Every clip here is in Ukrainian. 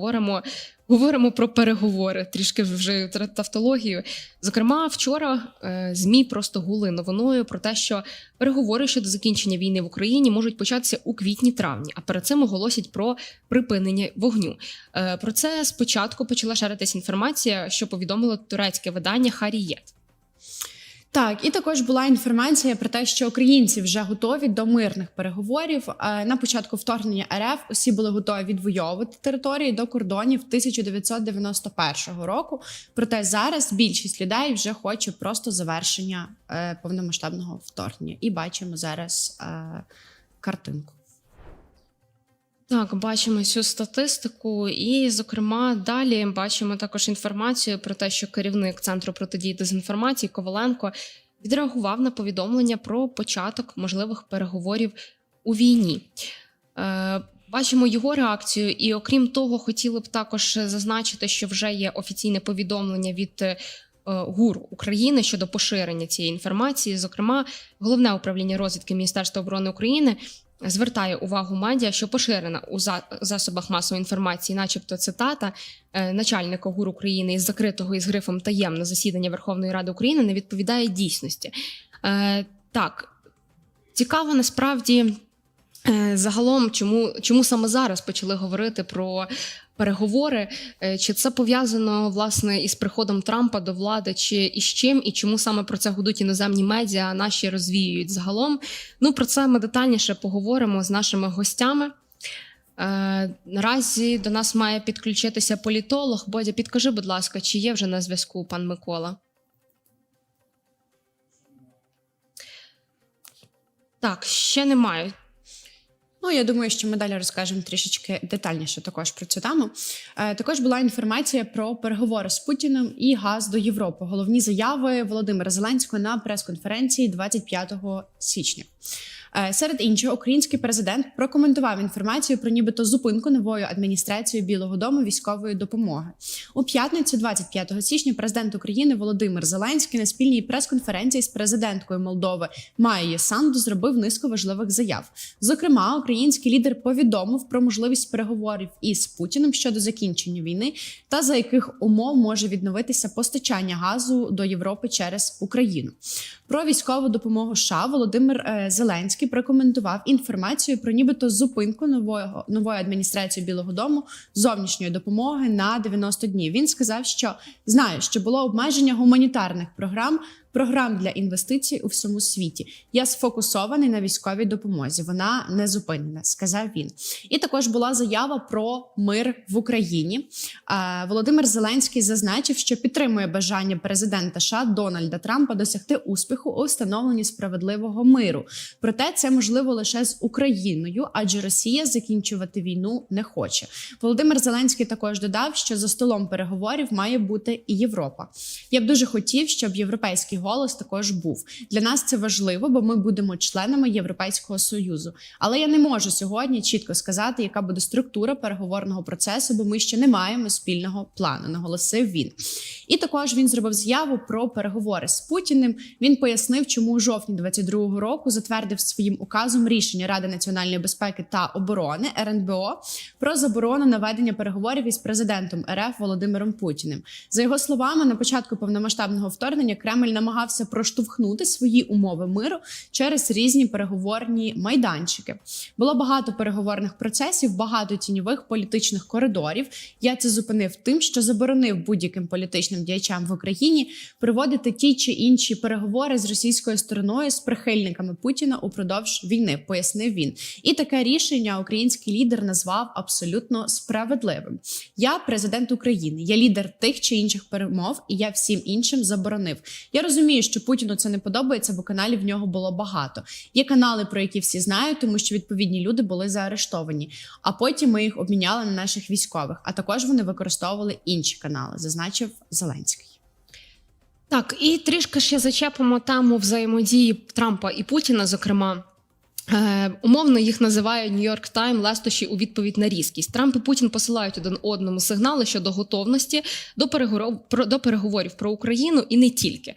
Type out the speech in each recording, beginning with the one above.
Говоримо, говоримо про переговори, трішки вже тавтологію. Зокрема, вчора е, змі просто гули новиною про те, що переговори щодо закінчення війни в Україні можуть початися у квітні-травні. А перед цим оголосять про припинення вогню. Е, про це спочатку почала шаритись інформація, що повідомило турецьке видання Харієт. Так, і також була інформація про те, що українці вже готові до мирних переговорів. Е, На початку вторгнення РФ усі були готові відвоювати території до кордонів 1991 року. Проте зараз більшість людей вже хоче просто завершення е, повномасштабного вторгнення. І бачимо зараз е, картинку. Так, бачимо цю статистику, і, зокрема, далі бачимо також інформацію про те, що керівник центру протидії дезінформації Коваленко відреагував на повідомлення про початок можливих переговорів у війні. Е, Бачимо його реакцію, і окрім того, хотіли б також зазначити, що вже є офіційне повідомлення від е, ГУР України щодо поширення цієї інформації. Зокрема, головне управління розвідки Міністерства оборони України звертає увагу медіа, що поширена у за- засобах масової інформації, начебто цитата е, начальника ГУР України із закритого із грифом таємне засідання Верховної Ради України не відповідає дійсності. Е, Так, цікаво насправді. е, Загалом, чому, чому саме зараз почали говорити про переговори? Е, Чи це пов'язано власне із приходом Трампа до влади, чи із чим, і чому саме про це гудуть іноземні медіа, а наші розвіюють загалом? Ну про це ми детальніше поговоримо з нашими гостями. Е, наразі до нас має підключитися політолог. Бодя, підкажи, будь ласка, чи є вже на зв'язку пан Микола? Так, ще немає. Ну, я думаю, що ми далі розкажемо трішечки детальніше також про цю тему. Е, також була інформація про переговори з Путіним і газ до Європи. Головні заяви Володимира Зеленського на прес-конференції 25 січня. Е, Серед іншого, український президент прокоментував інформацію про нібито зупинку новою адміністрацією Білого Дому військової допомоги. У п'ятницю, 25 січня, президент України Володимир Зеленський на спільній прес-конференції з президенткою Молдови Майєю Санду зробив низку важливих заяв. Зокрема, український лідер повідомив про можливість переговорів із Путіним щодо закінчення війни та за яких умов може відновитися постачання газу до Європи через Україну. Про військову допомогу США Володимир е, Зеленський прокоментував інформацію про нібито зупинку нового нової адміністрації Білого Дому зовнішньої допомоги на 90 днів. Він сказав, що знає, що було обмеження гуманітарних програм. Програм для інвестицій у всьому світі я сфокусований на військовій допомозі. Вона не зупинена, сказав він. І також була заява про мир в Україні. Володимир Зеленський зазначив, що підтримує бажання президента США Дональда Трампа досягти успіху у встановленні справедливого миру. Проте це можливо лише з Україною, адже Росія закінчувати війну не хоче. Володимир Зеленський також додав, що за столом переговорів має бути і Європа. Я б дуже хотів, щоб європейський голос також був. Для нас це важливо, бо ми будемо членами Європейського союзу. Але я не можу сьогодні чітко сказати, яка буде структура переговорного процесу, бо ми ще не маємо спільного плану, наголосив він. І також він зробив заяву про переговори з Путіним. Він пояснив, чому у жовтні 22-го року затвердив своїм указом рішення Ради національної безпеки та оборони РНБО про заборону наведення переговорів із президентом РФ Володимиром Путіним. За його словами, на початку повномасштабного вторгнення Кремль намагався проштовхнути свої умови миру через різні переговорні майданчики. Було багато переговорних процесів, багато тіньових політичних коридорів. Я це зупинив тим, що заборонив будь-яким політичним діячам в Україні проводити ті чи інші переговори з російською стороною з прихильниками Путіна упродовж війни, пояснив він. І таке рішення український лідер назвав абсолютно справедливим. Я президент України, я лідер тих чи інших перемов, і я всім іншим заборонив. Я розумію, що Путіну це не подобається, бо каналів в нього було багато. Є канали, про які всі знають, тому що відповідні люди були заарештовані. А потім ми їх обміняли на наших військових. А також вони використовували інші канали, зазначив Зеленський. Так, і трішки ще зачепимо тему взаємодії Трампа і Путіна, зокрема. Е, умовно їх називає Нью-Йорк Тайм лестощі у відповідь на різкість. Трамп і Путін посилають один одному сигнали щодо готовності до переговорів про, до переговорів про Україну і не тільки.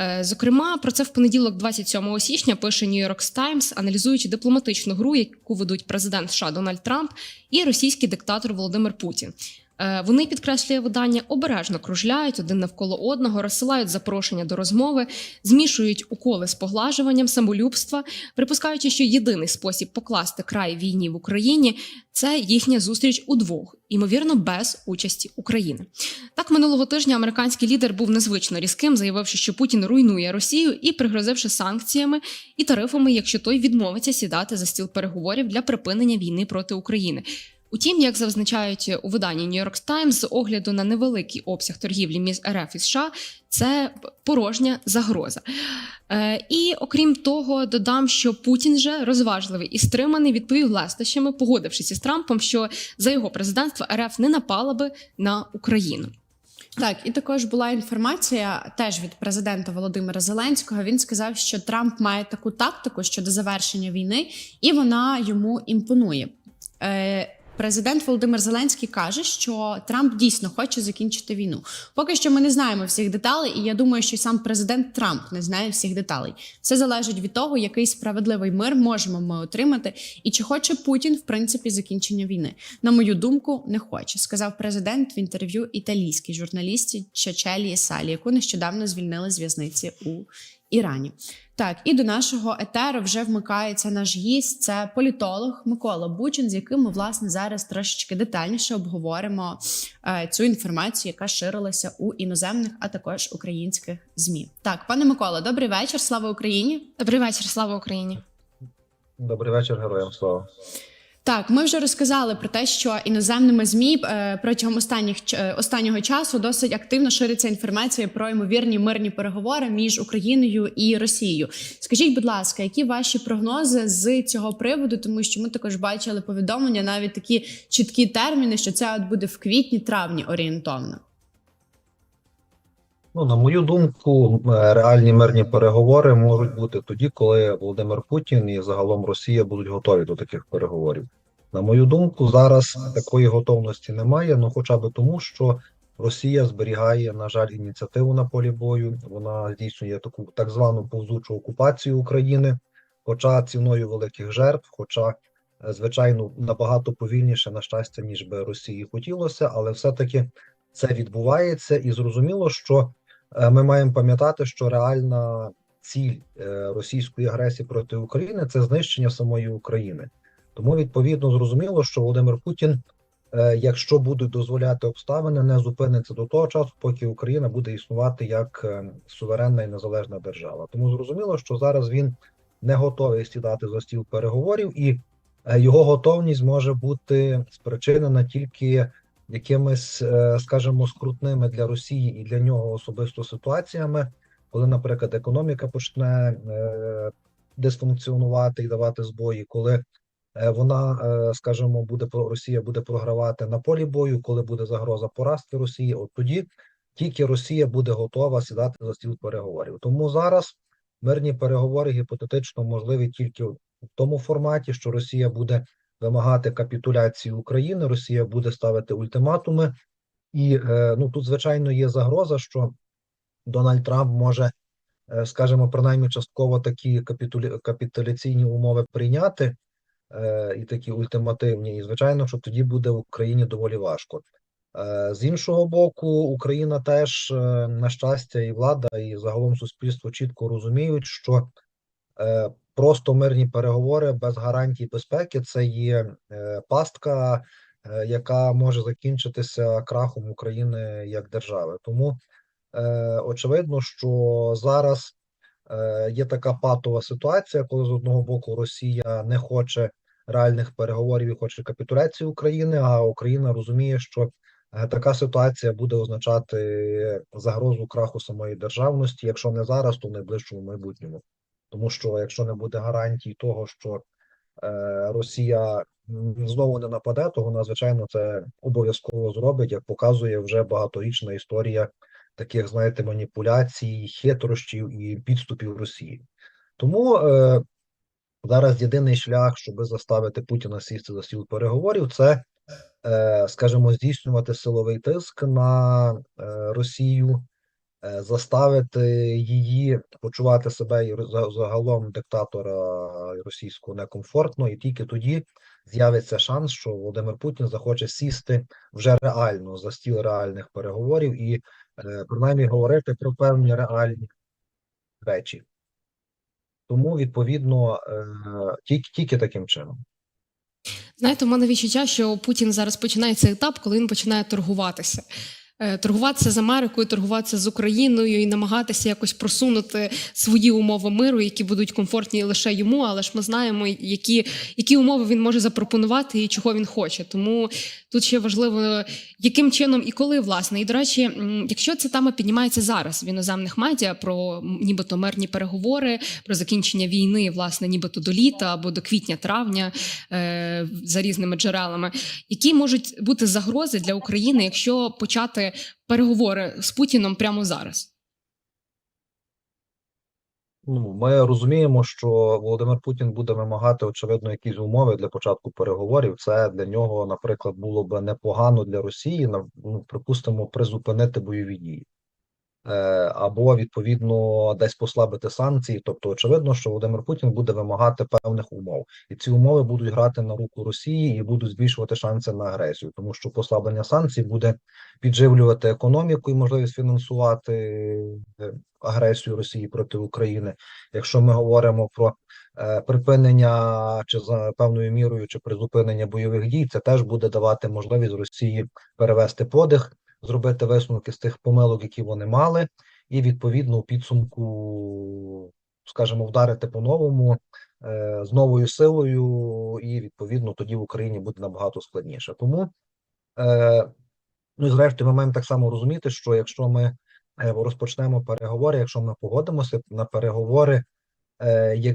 Е, Зокрема, про це в понеділок, 27 січня, пише New York Times, аналізуючи дипломатичну гру, яку ведуть президент США Дональд Трамп і російський диктатор Володимир Путін. Е, Вони підкреслює видання, обережно кружляють один навколо одного, розсилають запрошення до розмови, змішують уколи з поглажуванням самолюбства, припускаючи, що єдиний спосіб покласти край війні в Україні це їхня зустріч удвох, ймовірно, без участі України. Так минулого тижня американський лідер був незвично різким, заявивши, що Путін руйнує Росію і пригрозивши санкціями і тарифами, якщо той відмовиться сідати за стіл переговорів для припинення війни проти України. Утім, як зазначають у виданні New York Times, з огляду на невеликий обсяг торгівлі між РФ і США, це порожня загроза. Е, і окрім того, додам, що Путін же розважливий і стриманий відповів лестощами, погодившись із Трампом, що за його президентства РФ не напала би на Україну. Так, і також була інформація теж від президента Володимира Зеленського. Він сказав, що Трамп має таку тактику щодо завершення війни, і вона йому імпонує. Е, Президент Володимир Зеленський каже, що Трамп дійсно хоче закінчити війну. Поки що ми не знаємо всіх деталей, і я думаю, що сам президент Трамп не знає всіх деталей. Все залежить від того, який справедливий мир можемо ми отримати, і чи хоче Путін в принципі закінчення війни. На мою думку, не хоче, сказав президент в інтерв'ю італійській журналісті Чачелії Салі, яку нещодавно звільнили з в'язниці у Ірані. Так, і до нашого етеру вже вмикається наш гість. Це політолог Микола Бучин, з яким ми власне зараз трошечки детальніше обговоримо е, цю інформацію, яка ширилася у іноземних, а також українських змі. Так, пане Микола, добрий вечір. Слава Україні! Добрий вечір, слава Україні. Добрий вечір, героям слава. Так, ми вже розказали про те, що іноземними змі е, протягом останніх е, останнього часу досить активно шириться інформація про ймовірні мирні переговори між Україною і Росією. Скажіть, будь ласка, які ваші прогнози з цього приводу? Тому що ми також бачили повідомлення, навіть такі чіткі терміни, що це от буде в квітні-травні орієнтовно. Ну, на мою думку, е, реальні мирні переговори можуть бути тоді, коли Володимир Путін і загалом Росія будуть готові до таких переговорів. На мою думку, зараз такої готовності немає, ну хоча б тому, що Росія зберігає, на жаль, ініціативу на полі бою. Вона здійснює таку так звану повзучу окупацію України, хоча ціною великих жертв, хоча, е, звичайно, набагато повільніше, на щастя, ніж би Росії хотілося, але все-таки це відбувається, і зрозуміло, що ми маємо пам'ятати, що реальна ціль е, російської агресії проти України це знищення самої України. Тому відповідно зрозуміло, що Володимир Путін, е, якщо будуть дозволяти обставини, не зупиниться до того часу, поки Україна буде існувати як е, суверенна і незалежна держава. Тому зрозуміло, що зараз він не готовий сідати за стіл переговорів, і е, його готовність може бути спричинена тільки якимись, е, скажімо, скрутними для Росії і для нього особисто ситуаціями, коли, наприклад, економіка почне е, дисфункціонувати і давати збої, коли е, вона, скажімо, буде Росія буде програвати на полі бою, коли буде загроза поразки Росії, от тоді тільки Росія буде готова сідати за стіл переговорів. Тому зараз мирні переговори гіпотетично можливі тільки в тому форматі, що Росія буде вимагати капітуляції України, Росія буде ставити ультиматуми, і е, ну тут, звичайно, є загроза, що Дональд Трамп може, е, скажімо, принаймні частково такі капітулі... капітуляційні умови прийняти, е, і такі ультимативні. І звичайно, що тоді буде в Україні доволі важко. З іншого боку, Україна теж, на щастя, і влада, і загалом суспільство чітко розуміють, що просто мирні переговори без гарантій безпеки це є е, пастка, е, яка може закінчитися крахом України як держави. Тому е, очевидно, що зараз є така патова ситуація, коли з одного боку Росія не хоче реальних переговорів і хоче капітуляції України, а Україна розуміє, що така ситуація буде означати загрозу краху самої державності, якщо не зараз, то в найближчому майбутньому. Тому що якщо не буде гарантій того, що е, Росія знову не нападе, то вона, звичайно, це обов'язково зробить, як показує вже багаторічна історія таких, знаєте, маніпуляцій, хитрощів і підступів Росії. Тому е, зараз єдиний шлях, щоб заставити Путіна сісти за стіл переговорів, це, е, скажімо, здійснювати силовий тиск на е, Росію заставити її почувати себе загалом диктатора російського некомфортно, і тільки тоді з'явиться шанс, що Володимир Путін захоче сісти вже реально за стіл реальних переговорів і е, принаймні говорити про певні реальні речі. Тому, відповідно, е, тільки, тільки таким чином. Знаєте, у мене відчуття, що Путін зараз починає цей етап, коли він починає торгуватися. Е, Торгуватися з Америкою, торгуватися з Україною і намагатися якось просунути свої умови миру, які будуть комфортні лише йому. Але ж ми знаємо, які, які умови він може запропонувати і чого він хоче. Тому тут ще важливо, яким чином і коли власне. І до речі, якщо ця тема піднімається зараз в іноземних медіа про нібито мирні переговори, про закінчення війни, власне, нібито до літа або до квітня-травня е, за різними джерелами, які можуть бути загрози для України, якщо почати переговори з Путіном прямо зараз. Ну, ми розуміємо, що Володимир Путін буде вимагати, очевидно, якісь умови для початку переговорів. Це для нього, наприклад, було б непогано для Росії, ну, припустимо, призупинити бойові дії. Е, або відповідно десь послабити санкції. Тобто, очевидно, що Володимир Путін буде вимагати певних умов, і ці умови будуть грати на руку Росії і будуть збільшувати шанси на агресію, тому що послаблення санкцій буде підживлювати економіку і можливість фінансувати е, агресію Росії проти України. Якщо ми говоримо про е, припинення чи за певною мірою, чи призупинення бойових дій, це теж буде давати можливість Росії перевести подих зробити висновки з тих помилок, які вони мали, і відповідно у підсумку, скажімо, вдарити по-новому е, з новою силою, і відповідно тоді в Україні буде набагато складніше. Тому, е, ну і зрештою, ми маємо так само розуміти, що якщо ми е, розпочнемо переговори, якщо ми погодимося на переговори,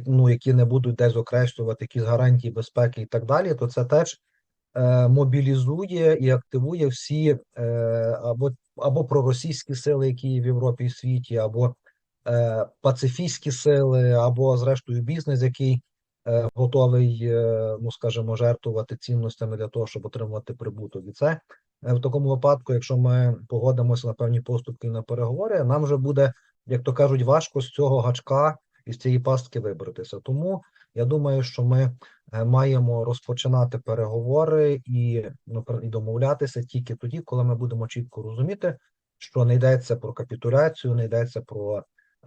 ну, які не будуть десь окреслювати якісь гарантії безпеки і так далі, то це теж мобілізує і активує всі е, або, або проросійські сили, які є в Європі і світі, або е, пацифістські сили, або, зрештою, бізнес, який е, готовий, е, ну скажімо, жертвувати цінностями для того, щоб отримувати прибуток. І це е, в такому випадку, якщо ми погодимося на певні поступки на переговори, нам вже буде, як то кажуть, важко з цього гачка і з цієї пастки вибратися. Тому я думаю, що ми е, маємо розпочинати переговори і, ну, і домовлятися тільки тоді, коли ми будемо чітко розуміти, що не йдеться про капітуляцію, не йдеться про е,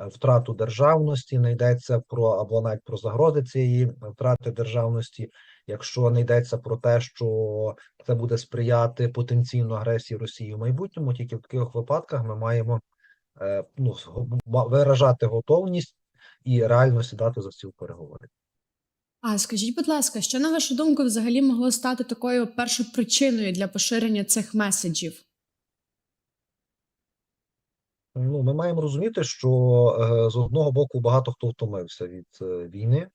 втрату державності, не йдеться про або навіть про загрози цієї втрати державності, якщо не йдеться про те, що це буде сприяти потенційно агресії Росії в майбутньому, тільки в таких випадках ми маємо е, ну, виражати готовність і реально сідати за стіл переговорів. А скажіть, будь ласка, що на вашу думку взагалі могло стати такою першопричиною для поширення цих меседжів? Ну, ми маємо розуміти, що е, з одного боку багато хто втомився від е, війни.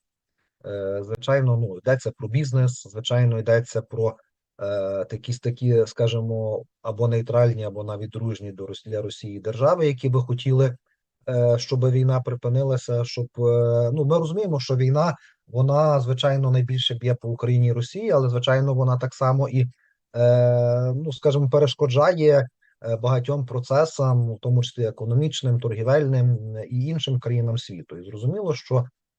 Е, звичайно, ну йдеться про бізнес, звичайно, йдеться про е, такі такі, скажімо, або нейтральні, або навіть дружні до для Росії держави, які би хотіли, е, щоб війна припинилася. Щоб е, ну ми розуміємо, що війна вона звичайно найбільше б'є по Україні і Росії, але звичайно вона так само і е, ну скажімо, перешкоджає е, багатьом процесам, в тому числі економічним, торгівельним е, і іншим країнам світу. І зрозуміло, що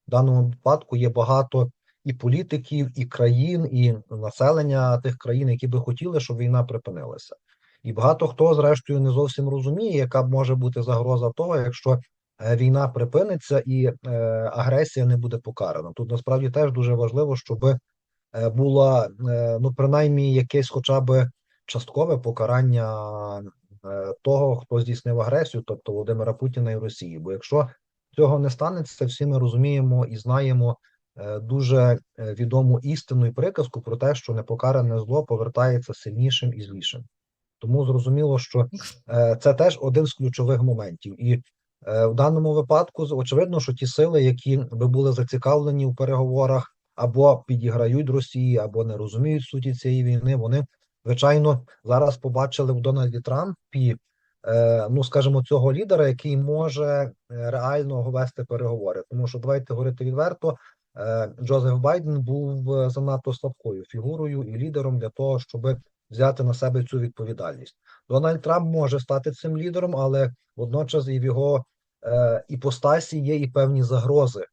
в даному випадку є багато і політиків, і країн, і населення тих країн, які би хотіли, щоб війна припинилася. І багато хто, зрештою, не зовсім розуміє, яка може бути загроза того, якщо війна припиниться і е, агресія не буде покарана. Тут насправді теж дуже важливо, щоб е, було е, ну принаймні якесь, хоча б часткове покарання е, того, хто здійснив агресію, тобто Володимира Путіна і Росії. Бо якщо цього не станеться, всі ми розуміємо і знаємо е, дуже е, відому істину і приказку про те, що непокаране зло повертається сильнішим і злішим. Тому зрозуміло, що е, це теж один з ключових моментів. І е, в даному випадку очевидно, що ті сили, які би були зацікавлені у переговорах, або підіграють Росії, або не розуміють суті цієї війни, вони звичайно зараз побачили в Дональді Трампі, е, ну скажімо, цього лідера, який може е, реально вести переговори. Тому що давайте говорити відверто. е, Джозеф Байден був е, занадто слабкою фігурою і лідером для того, щоб взяти на себе цю відповідальність. Дональд Трамп може стати цим лідером, але водночас і в його е, іпостасі є і певні загрози,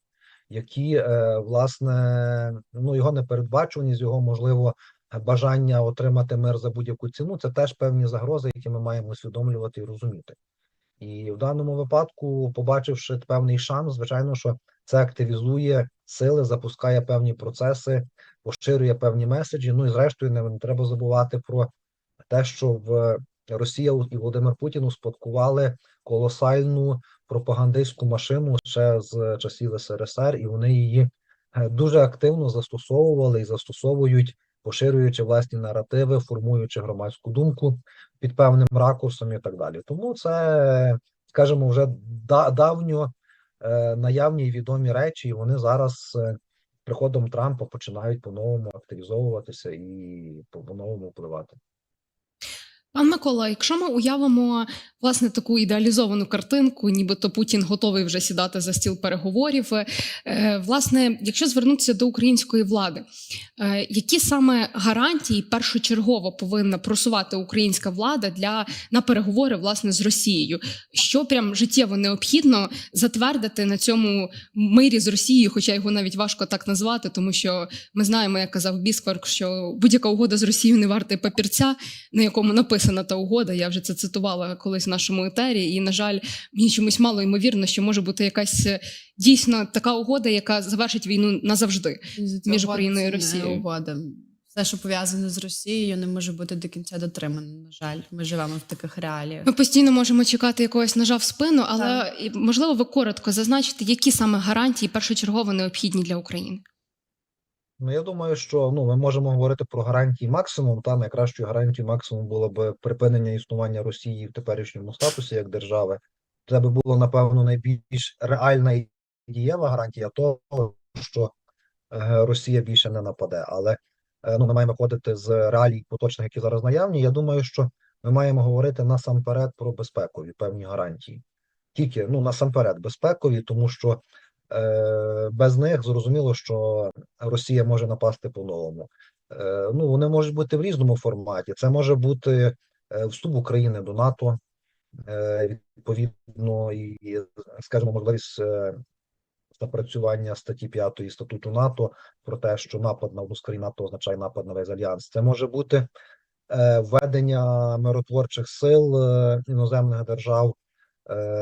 які е, власне ну його непередбачуваність, його можливо бажання отримати мир за будь-яку ціну. Це теж певні загрози, які ми маємо усвідомлювати і розуміти. І в даному випадку, побачивши певний шанс, звичайно, що це активізує сили, запускає певні процеси, поширює певні меседжі. Ну і зрештою, не, треба забувати про те, що в Росія і Володимир Путін успадкували колосальну пропагандистську машину ще з часів СРСР, і вони її е, дуже активно застосовували і застосовують, поширюючи власні наративи, формуючи громадську думку під певним ракурсом і так далі. Тому це, скажімо, вже давньо е, наявні і відомі речі, і вони зараз е, приходом Трампа починають по-новому активізовуватися і по-новому впливати. Пан Микола, якщо ми уявимо власне таку ідеалізовану картинку, нібито Путін готовий вже сідати за стіл переговорів. е, Власне, якщо звернутися до української влади, е, які саме гарантії першочергово повинна просувати українська влада для на переговори власне з Росією? Що прям життєво необхідно затвердити на цьому мирі з Росією, хоча його навіть важко так назвати, тому що ми знаємо, як казав Біскварк, що будь-яка угода з Росією не варта папірця, на якому написана та угода. Я вже це цитувала колись в нашому етері. І, на жаль, мені чомусь мало ймовірно, що може бути якась е, дійсно така угода, яка завершить війну назавжди. Між Україною і Росією. Угода. Все, що пов'язане з Росією, не може бути до кінця дотримано. На жаль, ми живемо в таких реаліях. Ми постійно можемо чекати якогось ножа в спину, але і, можливо, ви коротко зазначите, які саме гарантії першочергово необхідні для України. Ну, я думаю, що ну ми можемо говорити про гарантії максимум. Та найкращою гарантією максимум було б припинення існування Росії в теперішньому статусі як держави. Це би було напевно найбільш реальна і дієва гарантія того, що е, Росія більше не нападе. Але е, ну ми маємо ходити з реалій поточних, які зараз наявні. Я думаю, що ми маємо говорити насамперед про безпекові певні гарантії. Тільки ну насамперед безпекові, тому що без них зрозуміло, що Росія може напасти по-новому. Е, ну, вони можуть бути в різному форматі. Це може бути е, вступ України до НАТО, е, відповідно, і, скажімо, можливість е, запрацювання статті 5 статуту НАТО про те, що напад на одну з країн НАТО означає напад на весь альянс. Це може бути е, введення миротворчих сил е, іноземних держав е,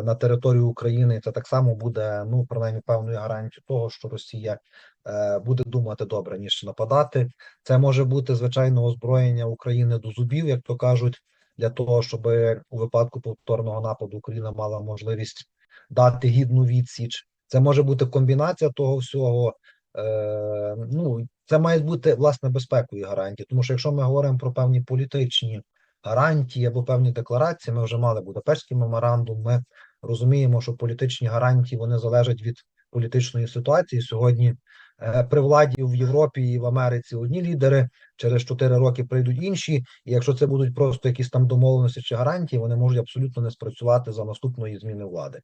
на територію України. Це так само буде, ну, принаймні, певною гарантією того, що Росія е, буде думати добре, ніж нападати. Це може бути звичайно озброєння України до зубів, як то кажуть, для того, щоб у випадку повторного нападу Україна мала можливість дати гідну відсіч. Це може бути комбінація того всього. Е, ну, це мають бути власне безпекові гарантії, тому що якщо ми говоримо про певні політичні гарантії або певні декларації, ми вже мали Будапештський меморандум. Ми розуміємо, що політичні гарантії вони залежать від політичної ситуації. Сьогодні е, при владі в Європі і в Америці одні лідери, через 4 роки прийдуть інші. І якщо це будуть просто якісь там домовленості чи гарантії, вони можуть абсолютно не спрацювати за наступної зміни влади.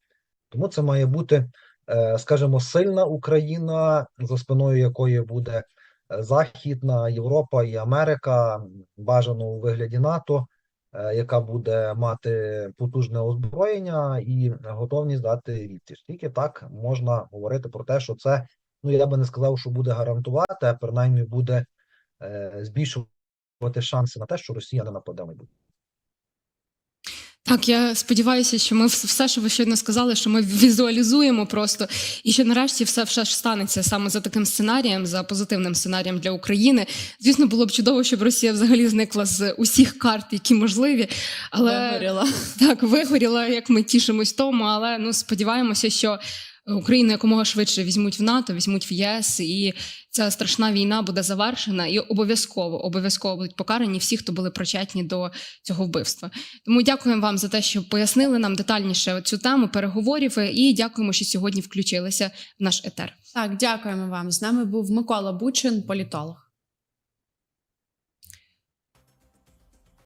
Тому це має бути, е, скажімо, сильна Україна, за спиною якої буде Західна Європа і Америка, бажано у вигляді НАТО, е, яка буде мати потужне озброєння і готовність дати відсіч. Тільки так можна говорити про те, що це, ну я би не сказав, що буде гарантувати, а принаймні буде е, збільшувати шанси на те, що Росія не нападе в майбутньому. Так, я сподіваюся, що ми все, що ви щойно сказали, що ми візуалізуємо просто, і що нарешті все, все ж станеться саме за таким сценарієм, за позитивним сценарієм для України. Звісно, було б чудово, щоб Росія взагалі зникла з усіх карт, які можливі. Але Вигоріла. так вигоріла, як ми тішимось тому. Але ну сподіваємося, що Україну якомога швидше візьмуть в НАТО, візьмуть в ЄС, і ця страшна війна буде завершена, і обов'язково обов'язково будуть покарані всі, хто були причетні до цього вбивства. Тому дякуємо вам за те, що пояснили нам детальніше цю тему переговорів. І дякуємо, що сьогодні включилися в наш етер. Так, дякуємо вам. З нами був Микола Бучин, політолог.